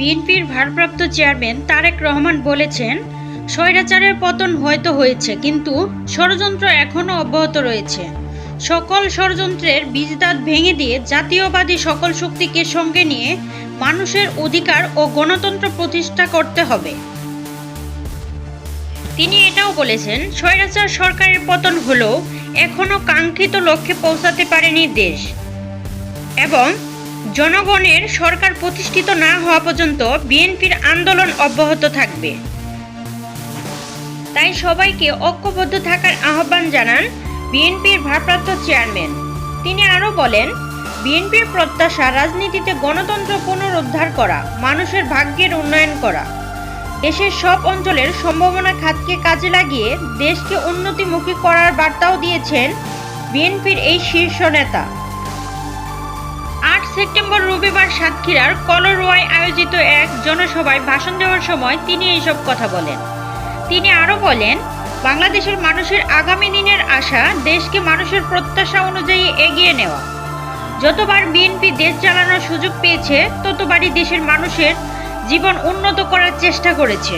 বিএনপির ভারপ্রাপ্ত চেয়ারম্যান তারেক রহমান বলেছেন, স্বৈরাচারের পতন হয়তো হয়েছে, কিন্তু ষড়যন্ত্র এখনও অব্যাহত রয়েছে। সকল ষড়যন্ত্রের বীজদাত ভেঙে দিয়ে জাতীয়বাদী সকল শক্তিকে সঙ্গে নিয়ে মানুষের অধিকার ও গণতন্ত্র প্রতিষ্ঠা করতে হবে। তিনি এটাও বলেছেন, স্বৈরাচার সরকারের পতন হলেও এখনও কাঙ্ক্ষিত লক্ষ্যে পৌঁছাতে পারেনি দেশ। এবং জনগণের সরকার প্রতিষ্ঠিত না হওয়া পর্যন্ত বিএনপির আন্দোলন অব্যাহত থাকবে। তাই সবাইকে ঐক্যবদ্ধ থাকার আহ্বান জানান বিএনপির ভারপ্রাপ্ত চেয়ারম্যান। তিনি আরও বলেন, বিএনপির প্রত্যাশা রাজনীতিতে গণতন্ত্র পুনরুদ্ধার করা, মানুষের ভাগ্যের উন্নয়ন করা। দেশের সব অঞ্চলের সম্ভাবনা খাতকে কাজে লাগিয়ে দেশকে উন্নতিমুখী করার বার্তাও দিয়েছেন বিএনপির এই শীর্ষ নেতা। সেপ্টেম্বর, রবিবার সাতক্ষীরার কলরোয়ায় আয়োজিত এক জনসভায় ভাষণ দেওয়ার সময় তিনি এইসব কথা বলেন। তিনি আরও বলেন, বাংলাদেশের মানুষের আগামী দিনের আশা দেশকে মানুষের প্রত্যাশা অনুযায়ী এগিয়ে নেওয়া। যতবার বিএনপি দেশ চালানোর সুযোগ পেয়েছে, ততবারই দেশের মানুষের জীবন উন্নত করার চেষ্টা করেছে।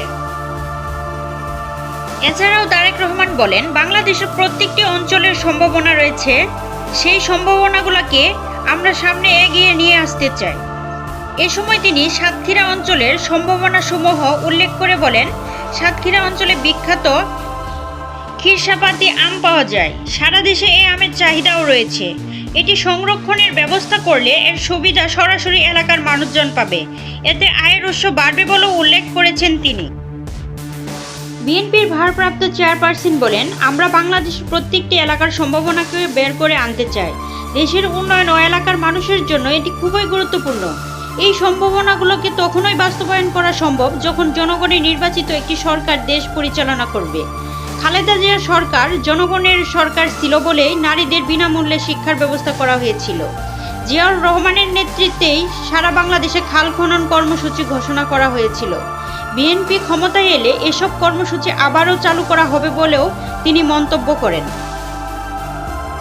এছাড়াও তারেক রহমান বলেন, বাংলাদেশের প্রত্যেকটি অঞ্চলের সম্ভাবনা রয়েছে। সেই সম্ভাবনাগুলোকে আমরা সামনে এগিয়ে নিয়ে আসতে চাই। এ সময় তিনি সাতক্ষীরা অঞ্চলের সম্ভাবনাসমূহ উল্লেখ করে বলেন, সাতক্ষীরা অঞ্চলে বিখ্যাত খিরসাপাতি আম পাওয়া যায়। সারা দেশে এই আমের চাহিদাও রয়েছে। এটি সংরক্ষণের ব্যবস্থা করলে এর সুবিধা সরাসরি এলাকার মানুষজন পাবে। এতে আয়ের উৎস বাড়বে বলেও উল্লেখ করেছেন তিনি। বিএনপির ভারপ্রাপ্ত চেয়ারপারসন বলেন, আমরা বাংলাদেশের প্রত্যেকটি এলাকার সম্ভাবনাকে বের করে আনতে চাই। দেশের উন্নয়ন ও এলাকার মানুষের জন্য এটি খুবই গুরুত্বপূর্ণ। এই সম্ভাবনাগুলোকে তখনই বাস্তবায়ন করা সম্ভব যখন জনগণের নির্বাচিত একটি সরকার দেশ পরিচালনা করবে। খালেদা জিয়ার সরকার জনগণের সরকার ছিল বলেই নারীদের বিনামূল্যে শিক্ষার ব্যবস্থা করা হয়েছিল। জিয়াউর রহমানের নেতৃত্বেই সারা বাংলাদেশে খাল খনন কর্মসূচি ঘোষণা করা হয়েছিল। বিএনপি ক্ষমতায় এলে এসব কর্মসূচি আবারও চালু করা হবে বলেও তিনি মন্তব্য করেন।